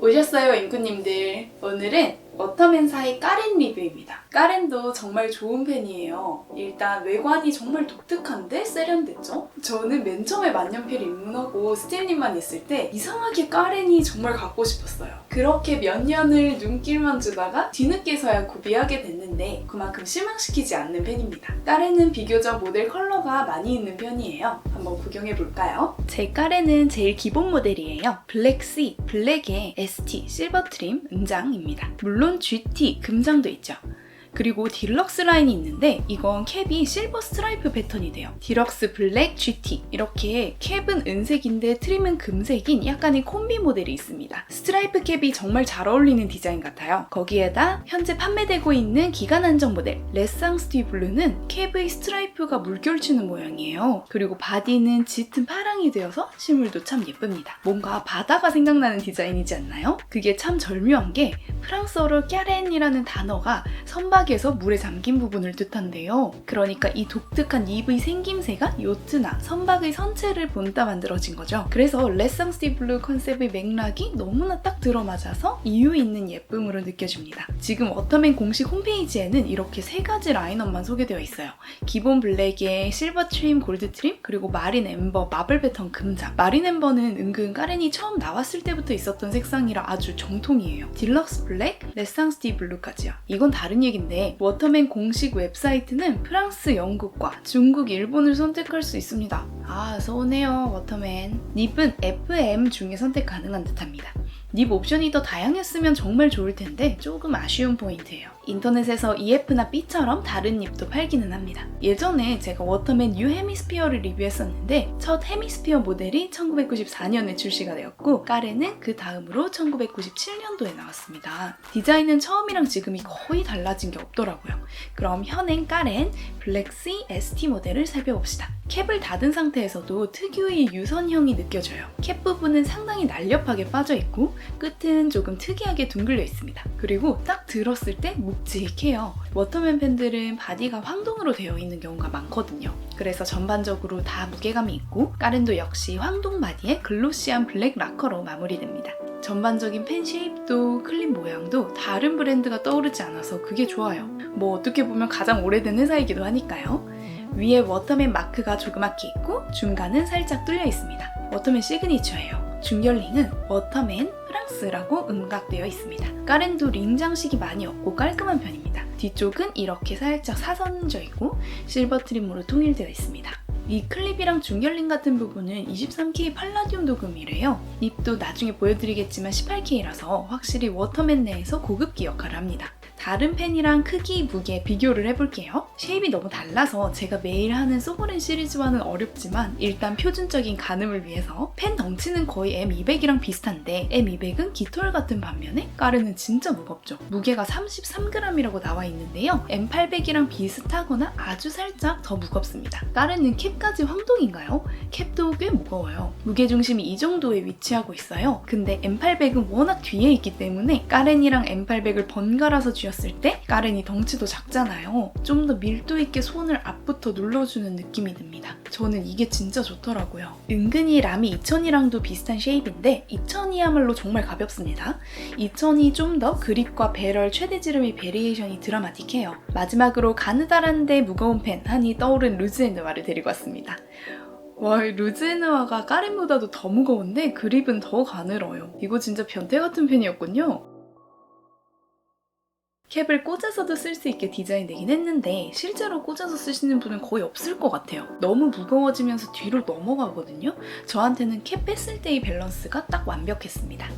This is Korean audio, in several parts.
오셨어요 인구님들. 오늘은 워터맨사의 까렌 리뷰입니다 까렌도 정말 좋은 펜이에요. 일단 외관이 정말 독특한데 세련됐죠? 저는 맨 처음에 만년필 입문하고 스팀님만 있을 때 이상하게 까렌이 정말 갖고 싶었어요. 그렇게 몇 년을 눈길만 주다가 뒤늦게서야 구비하게 됐는데 그만큼 실망시키지 않는 펜입니다. 까렌은 비교적 모델 컬러가 많이 있는 편이에요. 한번 구경해 볼까요? 제 까렌은 제일 기본 모델이에요. 블랙 C, 블랙에 ST, 실버 트림, 은장입니다. 물론 GT, 금장도 있죠 그리고 딜럭스 라인이 있는데 이건 캡이 실버 스트라이프 패턴이 돼요. 딜럭스 블랙 GT 이렇게 캡은 은색인데 트림은 금색인 약간의 콤비 모델이 있습니다. 스트라이프 캡이 정말 잘 어울리는 디자인 같아요. 거기에다 현재 판매되고 있는 기간 한정 모델 레쌍스티 블루는 캡의 스트라이프가 물결치는 모양이에요. 그리고 바디는 짙은 파랑이 되어서 실물도 참 예쁩니다. 뭔가 바다가 생각나는 디자인이지 않나요? 그게 참 절묘한 게 프랑스어로 까렌이라는 단어가 선 박에서 물에 잠긴 부분을 뜻한데요. 그러니까 이 독특한 잎의 생김새가 요트나 선박의 선체를 본따 만들어진 거죠. 그래서 레쌍스티 블루 컨셉의 맥락이 너무나 딱 들어맞아서 이유 있는 예쁨으로 느껴집니다. 지금 워터맨 공식 홈페이지에는 이렇게 세 가지 라인업만 소개되어 있어요. 기본 블랙에 실버 트림, 골드 트림, 그리고 마린 엠버, 마블 패턴 금장. 마린 엠버는 은근 까렌이 처음 나왔을 때부터 있었던 색상이라 아주 정통이에요. 딜럭스 블랙, 레쌍스티 블루까지요. 이건 다른 얘긴데 워터맨 공식 웹사이트는 프랑스, 영국과 중국, 일본을 선택할 수 있습니다. 아, 서운해요, 워터맨. 닙은 FM 중에 선택 가능한 듯합니다. 닙 옵션이 더 다양했으면 정말 좋을 텐데 조금 아쉬운 포인트예요. 인터넷에서 EF나 B처럼 다른 닙도 팔기는 합니다. 예전에 제가 워터맨 U 헤미스피어를 리뷰했었는데 첫 헤미스피어 모델이 1994년에 출시가 되었고 까레는 그 다음으로 1997년도에 나왔습니다. 디자인은 처음이랑 지금이 거의 달라진 게 없더라고요. 그럼 현행 까렌 블랙C ST 모델을 살펴봅시다. 캡을 닫은 상태에서도 특유의 유선형이 느껴져요. 캡 부분은 상당히 날렵하게 빠져 있고 끝은 조금 특이하게 둥글려 있습니다. 그리고 딱 들었을 때 묵직해요. 워터맨 팬들은 바디가 황동으로 되어 있는 경우가 많거든요. 그래서 전반적으로 다 무게감이 있고 까렌도 역시 황동 바디에 글로시한 블랙 라커로 마무리됩니다. 전반적인 펜 쉐입도 클립 모양도 다른 브랜드가 떠오르지 않아서 그게 좋아요. 뭐 어떻게 보면 가장 오래된 회사이기도 하니까요. 위에 워터맨 마크가 조그맣게 있고 중간은 살짝 뚫려 있습니다. 워터맨 시그니처예요. 중결링은 워터맨 프랑스라고 음각되어 있습니다. 까렌도 링 장식이 많이 없고 깔끔한 편입니다. 뒤쪽은 이렇게 살짝 사선져 있고 실버 트림으로 통일되어 있습니다. 이 클립이랑 중결링 같은 부분은 23K 팔라디움 도금이래요. 립도 나중에 보여드리겠지만 18K라서 확실히 워터맨 내에서 고급기 역할을 합니다. 다른 펜이랑 크기, 무게 비교를 해볼게요. 쉐입이 너무 달라서 제가 매일 하는 소브렌 시리즈와는 어렵지만 일단 표준적인 가늠을 위해서 펜 덩치는 거의 M200이랑 비슷한데 M200은 깃털 같은 반면에 까르는 진짜 무겁죠. 무게가 33g이라고 나와 있는데요. M800이랑 비슷하거나 아주 살짝 더 무겁습니다. 까르는 캡까지 황동인가요? 캡도 꽤 무거워요. 무게중심이 이 정도에 위치하고 있어요. 근데 M800은 워낙 뒤에 있기 때문에 까렌이랑 M800을 번갈아서 쥐 었을 때 까렌이 덩치도 작잖아요. 좀 더 밀도 있게 손을 앞부터 눌러주는 느낌이 듭니다. 저는 이게 진짜 좋더라고요. 은근히 라미 2000이랑도 비슷한 쉐입인데 2000이야말로 정말 가볍습니다. 2000이 좀 더 그립과 배럴 최대 지름의 베리에이션이 드라마틱해요. 마지막으로 가느다란데 무거운 펜 하니 떠오른 루즈앤드와를 데리고 왔습니다. 와, 이 루즈앤드와가 까렌보다도 더 무거운데 그립은 더 가늘어요. 이거 진짜 변태 같은 펜이었군요. 캡을 꽂아서도 쓸 수 있게 디자인되긴 했는데 실제로 꽂아서 쓰시는 분은 거의 없을 것 같아요. 너무 무거워지면서 뒤로 넘어가거든요. 저한테는 캡 뺐을 때의 밸런스가 딱 완벽했습니다.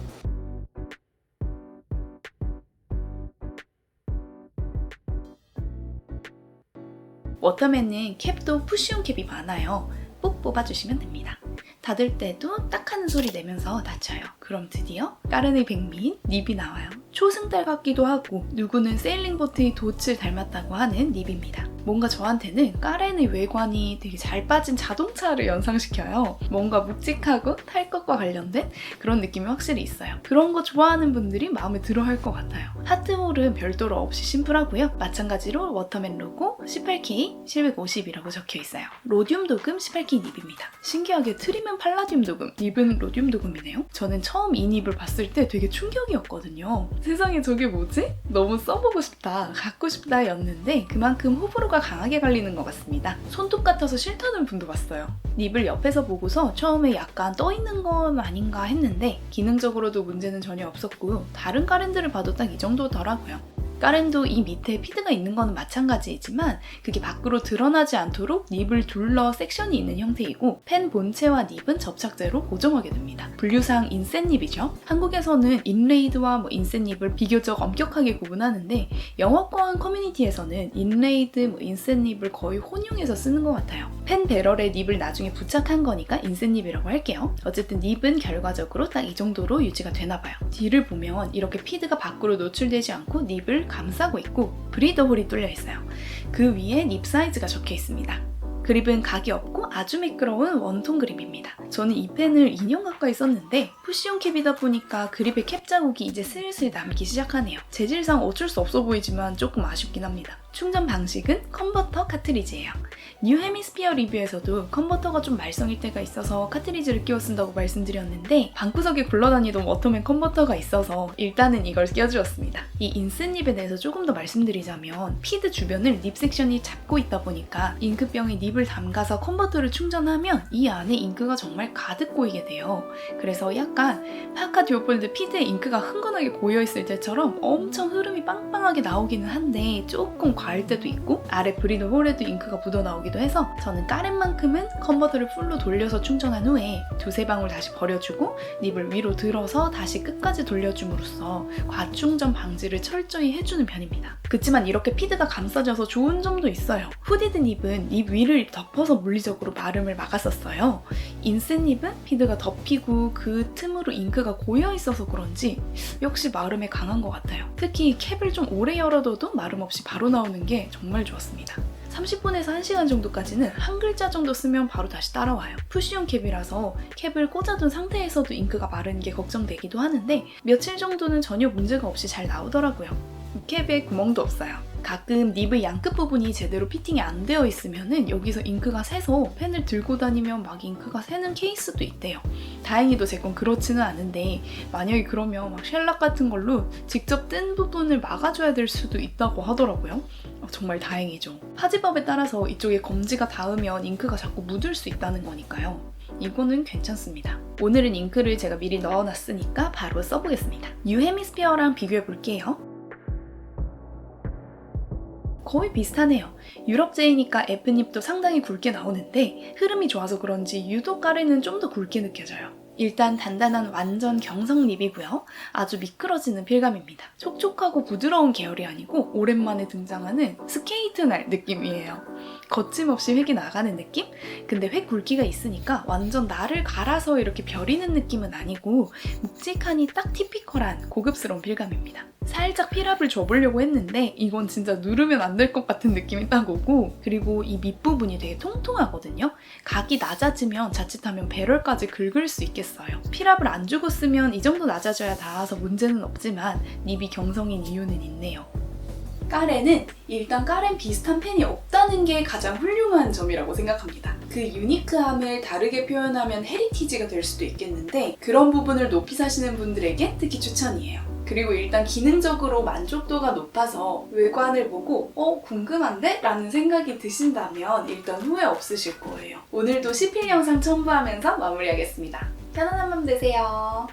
워터맨은 캡도 푸시온 캡이 많아요. ปุ๊ 뽑아주시면 됩니다. 닫을 때도 딱 하는 소리 내면서 닫혀요. 그럼 드디어 까르네 백미인 닙이 나와요. 초승달 같기도 하고 누구는 세일링보트의 돛을 닮았다고 하는 닙입니다. 뭔가 저한테는 까렌의 외관이 되게 잘 빠진 자동차를 연상시켜요. 뭔가 묵직하고 탈 것과 관련된 그런 느낌이 확실히 있어요. 그런 거 좋아하는 분들이 마음에 들어 할 것 같아요. 하트홀은 별도로 없이 심플하고요. 마찬가지로 워터맨 로고 18K 750이라고 적혀 있어요. 로듐 도금 18K 닙입니다. 신기하게 트림은 팔라듐 도금, 닙은 로듐 도금이네요. 저는 처음 이 닙을 봤을 때 되게 충격이었거든요. 세상에 저게 뭐지? 너무 써보고 싶다, 갖고 싶다 였는데 그만큼 호불호 가 강하게 갈리는 것 같습니다. 손톱 같아서 싫다는 분도 봤어요. 닙을 옆에서 보고서 처음에 약간 떠 있는 건 아닌가 했는데 기능적으로도 문제는 전혀 없었고 다른 가랜드를 봐도 딱 이 정도더라고요. 까렌도 이 밑에 피드가 있는 거는 마찬가지이지만 그게 밖으로 드러나지 않도록 닙을 둘러 섹션이 있는 형태이고 펜 본체와 닙은 접착제로 고정하게 됩니다. 분류상 인셋 닙이죠. 한국에서는 인레이드와 뭐 인셋 닙을 비교적 엄격하게 구분하는데 영어권 커뮤니티에서는 인레이드, 뭐 인셋 닙을 거의 혼용해서 쓰는 것 같아요. 펜 배럴에 닙을 나중에 부착한 거니까 인셋 닙이라고 할게요. 어쨌든 닙은 결과적으로 딱 이 정도로 유지가 되나 봐요. 뒤를 보면 이렇게 피드가 밖으로 노출되지 않고 닙을 감싸고 있고 브리더 홀이 뚫려 있어요. 그 위에 닙 사이즈가 적혀 있습니다. 그립은 각이 없고 아주 미끄러운 원통 그립입니다. 저는 이 펜을 2년 가까이 썼는데 푸시용 캡이다 보니까 그립의 캡 자국이 이제 슬슬 남기 시작하네요. 재질상 어쩔 수 없어 보이지만 조금 아쉽긴 합니다. 충전 방식은 컨버터 카트리지예요. 뉴 헤미스피어 리뷰에서도 컨버터가 좀 말썽일 때가 있어서 카트리지를 끼워 쓴다고 말씀드렸는데 방구석에 굴러다니던 워터맨 컨버터가 있어서 일단은 이걸 끼워주었습니다. 이 인스닙에 대해서 조금 더 말씀드리자면 피드 주변을 닙 섹션이 잡고 있다 보니까 잉크병에 닙을 담가서 컨버터를 충전하면 이 안에 잉크가 정말 가득 고이게 돼요. 그래서 약간 파카 듀오폴드 피드에 잉크가 흥건하게 고여있을 때처럼 엄청 흐름이 빵빵하게 나오기는 한데 조금 과할 때도 있고 아래 브리더 홀에도 잉크가 묻어나오기도 해서 저는 까렌만큼은 컨버터를 풀로 돌려서 충전한 후에 두세 방울 다시 버려주고 닙을 위로 들어서 다시 끝까지 돌려줌으로써 과충전 방지를 철저히 해주는 편입니다. 그치만 이렇게 피드가 감싸져서 좋은 점도 있어요. 후디드 닙은 닙 위를 덮어서 물리적으로 마름을 막았었어요. 인센 닙은 피드가 덮이고 그 틈으로 잉크가 고여 있어서 그런지 역시 마름에 강한 것 같아요. 특히 캡을 좀 오래 열어둬도 마름 없이 바로 나오는 게 정말 좋았습니다. 30분에서 1시간 정도까지는 한 글자 정도 쓰면 바로 다시 따라와요. 푸시용 캡이라서 캡을 꽂아둔 상태에서도 잉크가 마르는 게 걱정되기도 하는데 며칠 정도는 전혀 문제가 없이 잘 나오더라고요. 캡에 구멍도 없어요. 가끔 닙의 양끝 부분이 제대로 피팅이 안 되어 있으면은 여기서 잉크가 새서 펜을 들고 다니면 막 잉크가 새는 케이스도 있대요. 다행히도 제 건 그렇지는 않은데 만약에 그러면 막 쉘락 같은 걸로 직접 뜬 부분을 막아줘야 될 수도 있다고 하더라고요. 어, 정말 다행이죠. 파지법에 따라서 이쪽에 검지가 닿으면 잉크가 자꾸 묻을 수 있다는 거니까요. 이거는 괜찮습니다. 오늘은 잉크를 제가 미리 넣어놨으니까 바로 써보겠습니다. 뉴헤미스피어랑 비교해 볼게요. 거의 비슷하네요. 유럽제이니까 F닙도 상당히 굵게 나오는데 흐름이 좋아서 그런지 유독 까레는 좀 더 굵게 느껴져요. 일단 단단한 완전 경성 립이고요. 아주 미끄러지는 필감입니다. 촉촉하고 부드러운 계열이 아니고 오랜만에 등장하는 스케이트 날 느낌이에요. 거침없이 획이 나가는 느낌? 근데 획 굵기가 있으니까 완전 날을 갈아서 이렇게 벼리는 느낌은 아니고 묵직하니 딱 티피컬한 고급스러운 필감입니다. 살짝 필압을 줘보려고 했는데 이건 진짜 누르면 안 될 것 같은 느낌이 딱 오고 그리고 이 밑부분이 되게 통통하거든요. 각이 낮아지면 자칫하면 배럴까지 긁을 수 있겠어요. 필압을 안 주고 쓰면 이 정도 낮아져야 닿아서 문제는 없지만 닙이 경성인 이유는 있네요. 까렌은 일단 까렌 비슷한 펜이 없다는 게 가장 훌륭한 점이라고 생각합니다. 그 유니크함을 다르게 표현하면 헤리티지가 될 수도 있겠는데 그런 부분을 높이 사시는 분들에게 특히 추천이에요. 그리고 일단 기능적으로 만족도가 높아서 외관을 보고 어 궁금한데? 라는 생각이 드신다면 일단 후회 없으실 거예요. 오늘도 10일 영상 첨부하면서 마무리하겠습니다. 편안한 밤 되세요.